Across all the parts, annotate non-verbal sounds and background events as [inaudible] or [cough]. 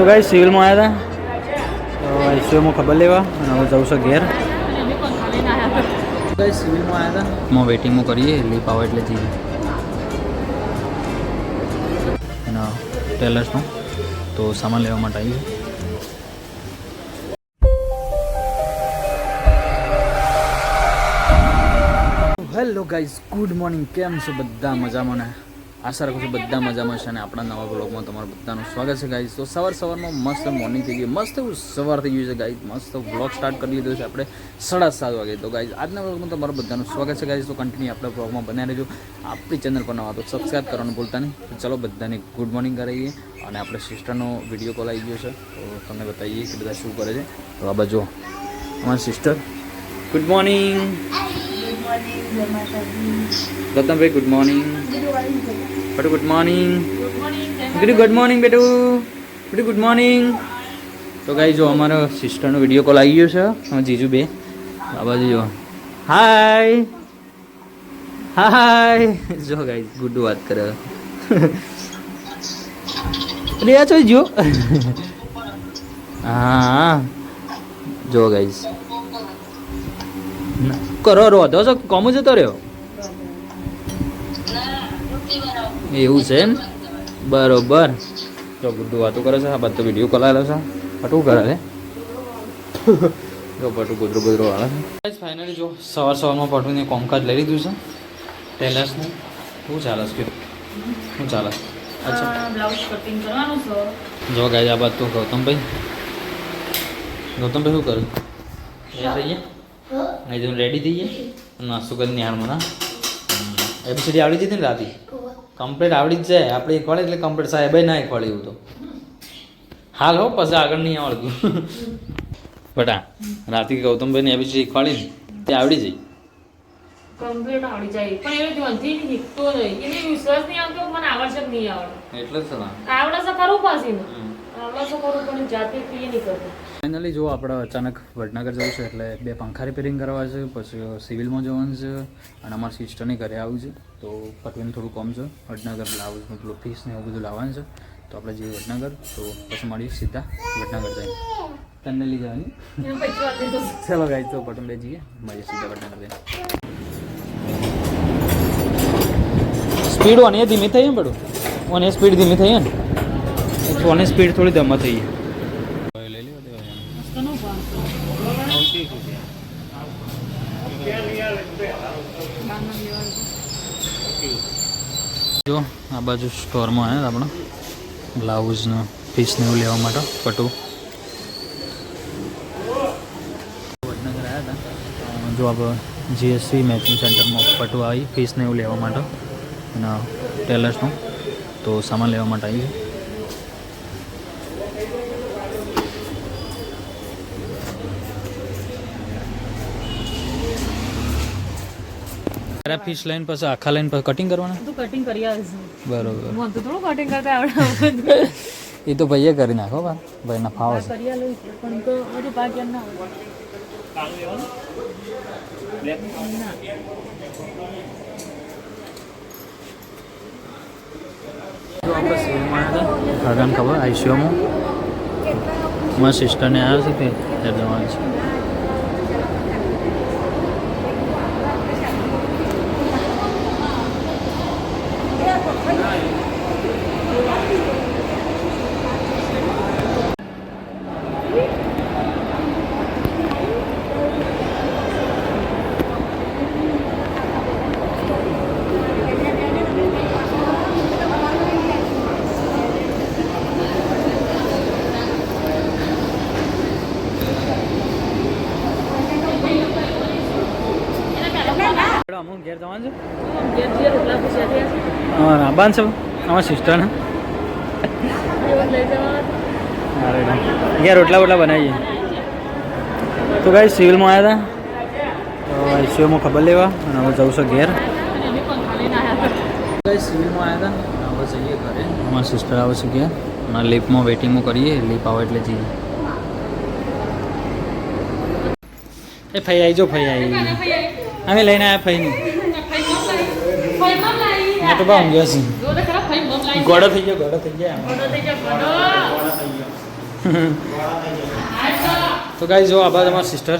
તો ગાઈ સિવિલમાં આવ્યા હતા તો. આઈસીયુમાં ખબર લેવા અને હવે જવું છે ઘેર. ગાઈ સિવિલમાં આવ્યા હતા હું વેટિંગમાં કરીએ લીપ આવે એટલે જઈએ. અને ટેલર્સનો તો સામાન લેવા માટે આવી હેલો ગાઈઝ ગુડ મોર્નિંગ કેમ છો બધા? મજામાં ને? આશા રાખું છું બધા મજામાં છે અને આપણા નવા બ્લોગમાં તમારું બધાનું સ્વાગત છે ગાઈઝ તો સવાર સવારમાં મસ્ત મોર્નિંગ થઈ ગયું મસ્ત એવું સવાર થઈ ગયું છે ગાઈઝ મસ્ત બ્લોગ સ્ટાર્ટ કરી લીધો છે આપણે સાડા સાત વાગે. તો ગાઈઝ આજના બ્લોગમાં તમારું બધાનું સ્વાગત છે ગાઈઝ તો કન્ટિન્યુ આપણા બ્લોગમાં બનાવી રહેજો. આપણી ચેનલ પર નવા તો સબસ્ક્રાઈબ કરવાનું ભૂલતા નહીં. તો ચલો બધાને ગુડ મોર્નિંગ કરાવીએ અને આપણે સિસ્ટરનો વીડિયો કોલ આવી ગયો છે. તો તમને બતાવીએ કે બધા શું કરે છે. તો આ બાજુ અમારી સિસ્ટર ગુડ મોર્નિંગ ગૌતમભાઈ ગુડ મોર્નિંગ બેટુ ગુડ મોર્નિંગ બેટુ ગુડ મોર્નિંગ બેટુ બેટુ ગુડ મોર્નિંગ તો ગાઈ જો અમારો સિસ્ટરનો વીડિયો કોલ આવી ગયો છે અમે જીજુ બે આ બાજુ જો. હાય હાય જો ગાઈ ગુડ વાત કરે. રિયા છો જો હા જો ગાઈઝ કરો રોધો છો કોમ જતો રહ્યો? એવું છે એમ? બરોબર. જો બધું વાતો કરે છે આ બધો વીડિયો કલાયેલો છે. પટું કરે છે. જો પટું ગુદરું ગુદરું વાળે છે. ફાઇનલી જો સવાર સવારમાં પટુને કોમકાજ લઈ લીધું છે. ટેલર્સનું. શું ચાલે છે? શું ચાલે અચ્છા. બ્લાઉઝ કટિંગ કરવાનું છે. જો ગાય આ બાદ તો ગૌતમભાઈ. ગૌતમભાઈ શું કરું? એ થઈ અહીં જઈને રેડી ગયા? નાસ્તો કરીને નિહાળમાં ના એબીસીડી આવડી જતી ને રાતી? કમ્પ્લીટ આવડી જ જાય. આપણે એક એટલે કમ્પ્લીટ સાહેબ ના એક એવું તો. હાલ હો પછી આગળ નહીં આવડતું. બટા રાતે ગૌતમભાઈને એબીસીડી ખોળી ને તે આવડી જાય. કમ્પ્લીટ આવડી જાય. પણ એ ધ્યાનથી શીખતો નહીં. એને વિશ્વાસ નહીં આવતો મને આવડશે નહીં આવડે. એટલે જ ને. આવડે છે ખરું પાછી આવડે છે ખરું પણ જાતે ક્રિય નહીં કરતો. ફાઇનલી જો આપણે અચાનક વડનગર જવું છે એટલે બે પંખા રિપેરિંગ કરવા છે પછી સિવિલમાં જવાનું છે અને અમારા સિસ્ટરની ઘરે આવું છે. તો પટવીને થોડું કમ છે વડનગર બ્લાઉઝનું પેલું ફીસ ને એવું બધું લાવવાનું છે. તો આપણે જઈએ વડનગર તો પછી મળીએ સીધા વડનગર જઈને. તને લઈ જવાની? ચાલો ગાઈ તો પટન બે જઈએ મળીએ સીધા વડનગર જઈને. સ્પીડ ઓને ધીમી થઈ એમ પડું ઓને સ્પીડ ધીમી થઈ ને ઓને સ્પીડ થોડી ધમ થઈ લઈ લેવા દેવા મસ્તનું ભાવ બારનું લેવાનું જો આ બાજુ સ્ટોરમાં આવ્યા આપણે. બ્લાઉઝને પીસને એવું લેવા માટે, પટુ. વડનગર આવ્યા હતા. જો આપણે જીએસસી મેચિંગ સેન્ટરમાં પટુ આવી ફીસને એવું લેવા માટે. અને ટેલર્સનું તો સામાન લેવા માટે આવી ફીસ લઈને પછી આખા લઈને પછી કટિંગ કરવાના? તું કટિંગ કરી આવીશ બરોબર. મને તો થોડું કટિંગ કરતા આવડે એ તો ભાઈએ કરી નાખો બા ભાઈના ફાવે છે. કરી આલો પણ તો હજુ પાંચ ના ના આપણે હતા. ખબર આઈસીયુમાં મારા સિસ્ટરને આવ્યો છે તે ત્યાં ઘેર જવાનું છે. હા રાબાન છે. અમારા સિસ્ટરને ઘેર રોટલા બોટલા બનાવીએ. તો ગાઈ સિવિલમાં આવ્યા હતા. તો આઈસીયુમાં ખબર લેવા. અને હવે જવું છે ઘેર. સિવિલમાં આવ્યા હતા. હવે જઈએ ઘરે. અમારા સિસ્ટર આવે છે ઘેર. અને લીપમાં વેટિંગમાં કરીએ. લીપ આવે એટલે જઈએ. એ આવી જો આવી અમે લઈને આવ્યા ફઈને. મેં તો બહુ ઊંઘ્યો છે. ગોળો થઈ ગયો ગોળો થઈ ગયા. ગયો તો ગાઈ જો આભાર તમારા સિસ્ટર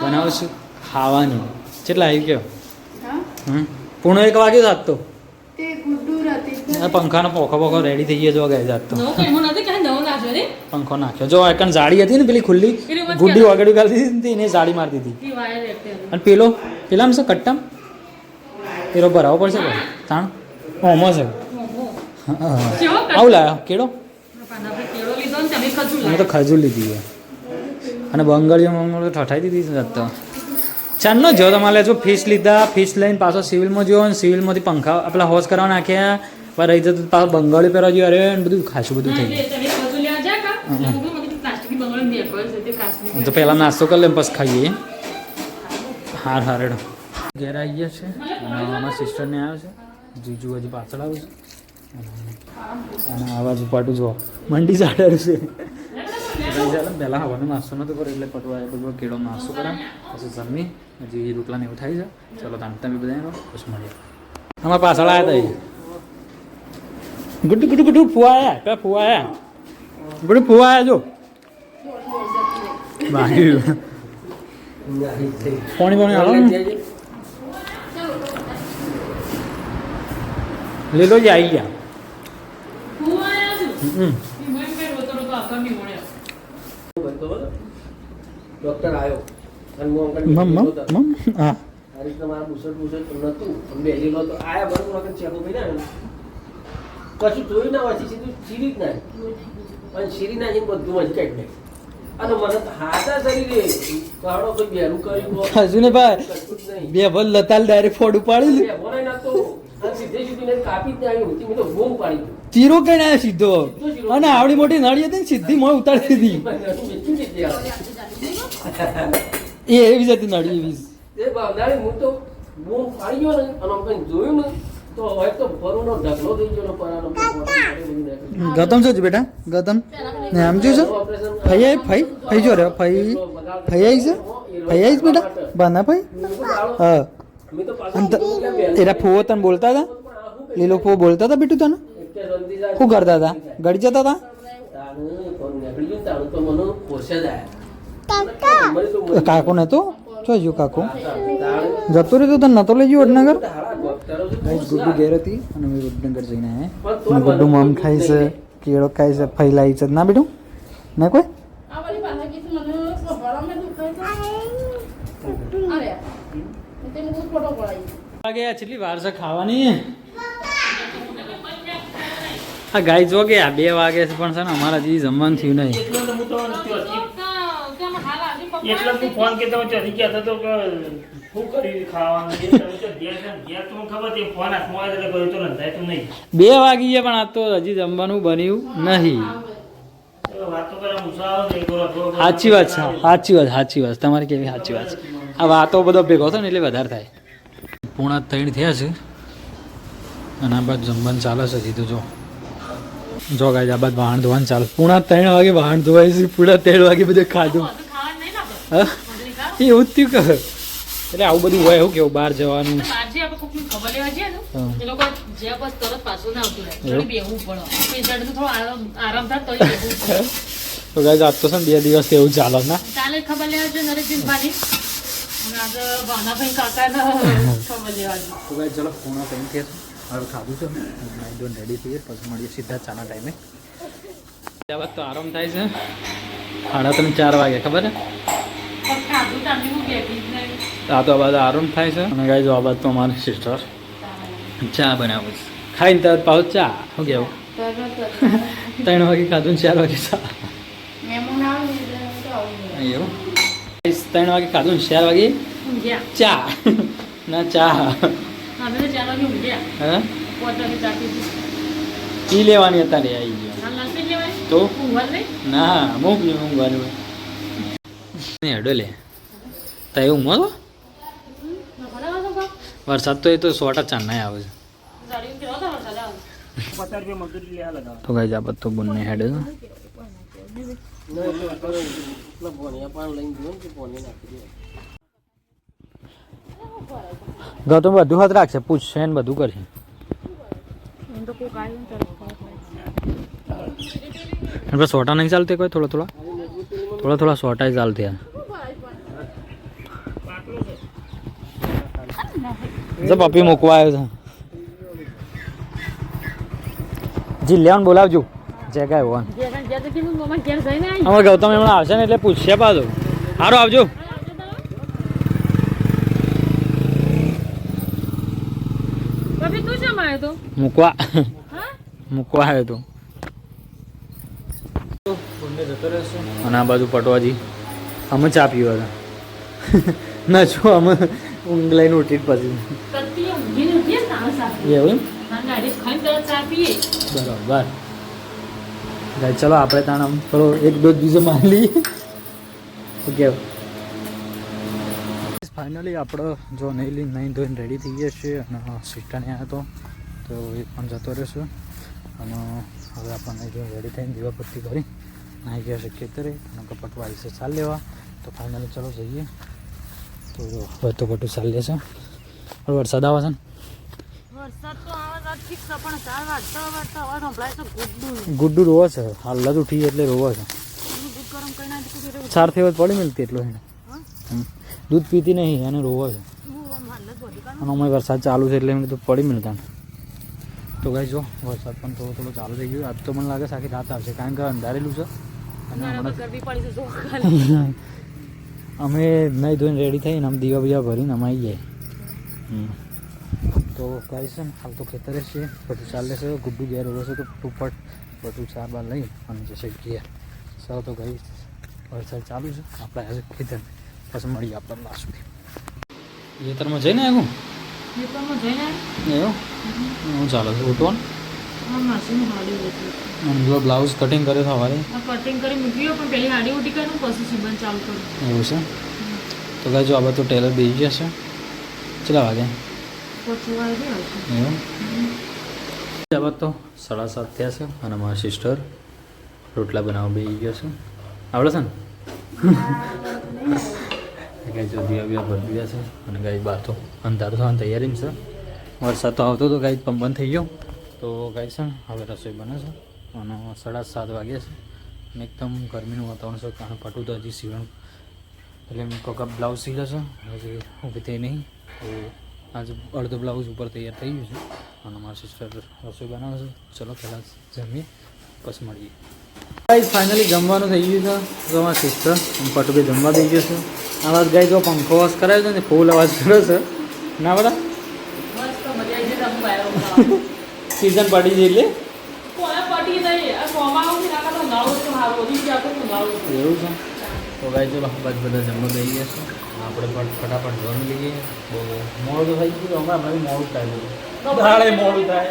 બનાવું છું ખાવાનું. કેટલા આવી ગયો? હમ? પૂણો એક વાગ્યો જાત તો. હતી. પંખાનો પોખો પોખો રેડી થઈ ગયો જો ગાઈ જાત તો. નવો કઈ નથી કે નવો નાખ્યો રે પંખો નાખ્યો. જો એક જાળી હતી ને પેલી ખુલ્લી ગુડ્ડી વગડી ગાલી દીધી ને એને જાળી મારી દીધી. અને પેલો? પેલામાં છે કટ્ટામ? પેલો ભરાવો પડશે કે તાણ? ઓમો છે. આવું લાયો. કેળો? આપણે કેળો લીધો ને તમે ખજૂર અમે તો ખજૂર લીધી છે. અને બંગાળીઓ મંગળ ઠઠાઈ દીધી છે તો ચાંદનો જો તમારે જો ફિશ લીધા ફિશ લઈને પાછો સિવિલમાં જોયો અને સિવિલમાંથી પંખા આપણા હોશ કરવા નાખ્યા. પર રહી જતો પાછો બંગાળી પહેરવા જોયો અરે ને બધું ખાસું બધું થઈ એટલે તમે ખજૂર લેવા જા કા એટલે હું. કહું, મને પ્લાસ્ટિકની બંગડી દેખો છે તે કાચની ગયું તો પહેલાં નાસ્તો કરી લે પછી ખાઈએ. હાર હાર હેડો ઘેર આવી ગયા છે. અને અમારા સિસ્ટરને આવ્યો છે. જીજુ હજી પાછળ આવ્યું છે. અને આવાજ પાટું જો મંડી ચાડાડ્યું છે. પહેલાં હવાનો નાસ્તો નતો કર્યો એટલે પટવા બધો કેળો નાસ્તો કરે પછી જમી હજી રોટલા ને એવું થાય છે. ચલો તમે તમે બધા એનો પછી મળીએ. અમારા પાછળ આવ્યા હતા ગુડ ગુડ ગુડ ફુવાયા આવ્યા ફુવાયા ગુડ ફુવાયા જો. બાકી પાણી પાણી હાલો લીલો જે આવી ગયા. ડોક્ટર આવ્યો અને હું અંકલ હા. આ રીતના મારા બુસટ બુસટ નતું પણ બેસેલો તો આયા બરોબર વખત ચેકો કર્યા ને કશું જોયું ના હોય સીધું ચીરી જ ના અને સીરી ના જઈને બધું જ કાઢી નાખ્યું. હજુ ને ભાઈ. બે ભલ લતાલ ડાયરેક્ટ ફોડ ઉપાડી. ચીરો કઈ ના સીધો અને આવડી મોટી નળી હતી ને સીધી મોય ઉતારી દીધી. એ એવી જ હતી નળી એવી. હું તો બૂમ પાડી ગયો ને અને જોયું ને ગૌતમ! શું છે બેટા? ગૌતમ? ને આમ શું છે? ફઈ આવી ફઈ? ફઈ જો રે ફઈ ફઈ આવી છે? ફઈ આવી છે બેટા? બાના ફઈ? હા. અને એરા ફુવો તને બોલતા હતા? લીલો ફુવો બોલતા હતા બેટું તને? શું કરતા હતા? ગળી જતા હતા? કાકો ને તો જો કાકો જતો રહ્યો તને નતો લઈ ગયો વડનગર? ગાઈસ ગુડ્ડુ ઘેર હતી અને મેં વડનગર જઈને આવ્યા અને ગુડ્ડુ મમ ખાય છે કેળો ખાય છે ફૈલાય છે. ના બેટું? ના કોઈ? આ વાળી પાસે કીધું મને સવારમાં દુખાય છે અરે તે મુકું ફોટો પડાઈ વાગે આ કેટલી વાર છે ખાવાની? આ ગાય જો આ બે વાગે છે પણ છે ને અમારા હજી જમવાનું થયું નહીં એટલો તો હું તો ચોથી- કેમ હાલ આજે પપ્પા એટલો તું ફોન કે તમે ચડી ગયા તો કે શું ખાવાનું? બે વાગી ગયા પણ આ તો હજી જમવાનું બન્યું નહીં. સાચી વાત છે સાચી વાત સાચી વાત. તમારી કેવી સાચી વાત છે? આ વાતો બધો ભેગો થયો ને એટલે વધારે થાય. પૂણા ત્રણ થયા છે. અને આ બાદ જમવાનું ચાલે છે હજી તો જો. જો ગાય આ બાદ વાહન ધોવાનું ચાલે. પૂણા ત્રણ વાગે વાહન ધોવાય છે પૂણા ત્રણ વાગે બધું ખાધું. એવું જ થયું કે એટલે આવું બધું હોય એવું કેવું બહાર જવાનું? તો થોડો આરામ આરામ થાય તોય બેહવું પડે. [laughs] તો ગાય આજ તો છે ને બે દિવસ એવું ચાલે ના? ચાલે ખબર લેવા ચલો થયા છે. હવે ખાધું છે નાઈ ધોઈને રેડી થઈએ. પછી મળીએ સીધા ચાના ટાઈમે ત્યાં તો આરામ થાય છે. સાડા ત્રણ ચાર વાગે ખબર છે પણ ખાધું તાંડી હું બેઠી જ નહીં આ તો બાદ આરામ થાય છે. અને ગાય જો આ બાદ તો મારી સિસ્ટર ચા બનાવું છે. ખાઈને તરત પાઉ ચા. શું કેવું? ત્રણ વાગે ખાધું ચાર વાગે ચા. ત્રણ વાગે ખાધું ચાર વાગે ચા. ના, ચા. હા? પી લેવાની હતા રે આવી ગયો. તો? ના ના અમુક ઊંઘવાનું. નહીં હેડો લે. તા એવું બાપ. વરસાદ તો એ તો સોટા ટકા ના આવે છે. તો કઈ જા બધું બંને હેડે ગૌતમ બધું હાથ રાખશે, પૂછશે ને બધું કરશે. સોટા નહીં ચાલતી કોઈ, થોડા થોડા. થોડા થોડા સોટા ચાલતી યાર જો પપ્પી મૂકવા આવ્યો છે. જી, લેવાનું બોલાવજો. જે કાંઈ હોવાનું અમારે ગૌતમ હમણાં આવશે ને એટલે પૂછશે પાછું. સારો આવજો. મૂકવા. મૂકવા આવ્યો તો. અને આ બાજુ પટવાજી. અમે ચા પીવા હતા. [laughs] ના છો અમે ઊંઘ લઈને ઉઠી પછી. એવું એમ? બરાબર. ભાઈ ચલો આપણે તાણ આમ થોડો એક ડોઝ બીજો માની લઈએ. ઓકે. ફાઇનલી આપણો જો નહીં લઈ નહીં ધોઈને રેડી થઈ ગયા છીએ અને સિસ્ટરને આવ્યો હતો તો એ પણ જતો રહેશે અને હવે આપણને જો રેડી થઈને દીવાબત્તી કરી નાહી ગયા છે ખેતરે અને કપટવા વાળી છે ચાલ લેવા. તો ફાઇનલી ચલો જઈએ. તો હવે તો પટું ચાલી લેશે. વરસાદ આવે છે ને? ગુડ્ડું. રોવે છે હાલ જ ઉઠી એટલે રોવે છે. ચાર થેવત પડી મિલતી એટલો એને. દૂધ પીતી નહીં અને રોવે છે. અને અમારે વરસાદ ચાલુ છે એટલે એમ કીધું પડી મિલતા તો ગાઈ જો વરસાદ પણ થોડો થોડો ચાલુ થઈ ગયો. આજ તો મને લાગે સાખી આખી રાત આવશે કારણ કે અંધારેલું છે. અને હમણાં. અમે નહીં ધોઈને રેડી થઈને આમ દીવા બીવા ભરીને અમે આવી જાય. તો ગાઈ છે હાલ તો ખેતરે છે બધું ચાલે છે ગુડ્ડુ ઘેર ઊભો છે તો ટુપટ બધું ચાર બાર લઈ અને જશે ઘેર. સર તો ગઈ. વરસાદ ચાલુ છે આપણે આજે ખેતર. પછી મળીએ આપણે લાસ્ટ ખેતરમાં જઈને આવ્યું? ખેતરમાં જઈને એવું હું ચાલો છે ઉઠવાનું હતી. જો બ્લાઉઝ કટિંગ કર્યો સવારે કટિંગ કરી મૂક્યો પણ પેલી હાડી ઉઠી કરું પછી સીવન ચાલુ કરું એવું છે? તો ગાઈ જો આ બધું ટેલર બેસી જશે કેટલા વાગે? બાદ તો સાડા સાત થયા છે અને મારા સિસ્ટર રોટલા બનાવવા બેસી ગયા છે. આવડે છે ને? [laughs] ગાય જો દિયા બિયા ભરી ગયા છે અને ગાય બહાર તો અંધારો થવાની તૈયારી છે. વરસાદ તો આવતો હતો ગાય પણ બંધ થઈ ગયો. તો ગાય છે ને હવે રસોઈ બને છે અને સાડા સાત વાગ્યા છે. અને એકદમ ગરમીનું વાતાવરણ છે કારણ પાટું તો હજી સીવણ એટલે કોકા બ્લાઉઝ સી છે હજી ઊભી થઈ નહીં. તો આજે અડધો બ્લાઉઝ ઉપર તૈયાર થઈ ગયું છે. અને મારા સિસ્ટર રસોઈ બનાવે છે. ચલો પહેલાં જમીએ પછી મળીએ. ગાઈઝ ફાઇનલી જમવાનું થઈ ગયું છે. તો મારા સિસ્ટર પટુકે જમવા દઈ ગયો છે. આ વાત ગાઈ જો પંખો વાસ કરાયો છે ને ફૂલ અવાજ કર્યો છે. ના બધા? સિઝન પડી એટલે? છે તો છે એવું છે? તો ગાઈ ચલો બધા જમવા દઈ ગયા છે. આપણે પણ ફટાફટ જમી લઈએ. બહુ મોડું થઈ ગયું હમણાં હમણાં મોડું થાય દાડે મોડું થાય.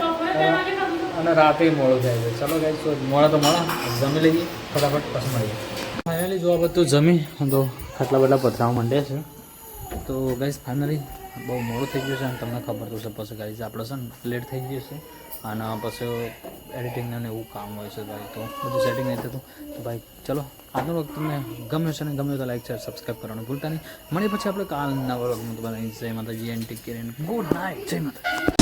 અને રાતે મોડું થાય છે. ચલો ગાઈ તો મોડા તો મોડા. જમી લઈએ. ફટાફટ પછી મળીએ. ફાઇનલી જો આ બધું જમી તો ખાટલા બટલા પથરાવા માંડ્યા છે. તો ગાઈઝ ફાઇનલી બહુ મોડું થઈ ગયું છે અને તમને ખબર તો છે પછી ગાઈઝ આપણે છે ને લેટ થઈ ગયું છે. અને પછી એડિટિંગને ને એવું કામ હોય છે ભાઈ, તો બધું સેટિંગ નહીં થતું તો ભાઈ, ચલો, આજનો વખત તમને ગમ્યો છે ને ગમ્યો તો લાઈક શેર સબસ્ક્રાઈબ કરવાનું ભૂલતા નહીં. મળીએ પછી આપણે કાલના વ્લોગમાં તો બનાવી જય માતાજી aunty take care and good night જય માતા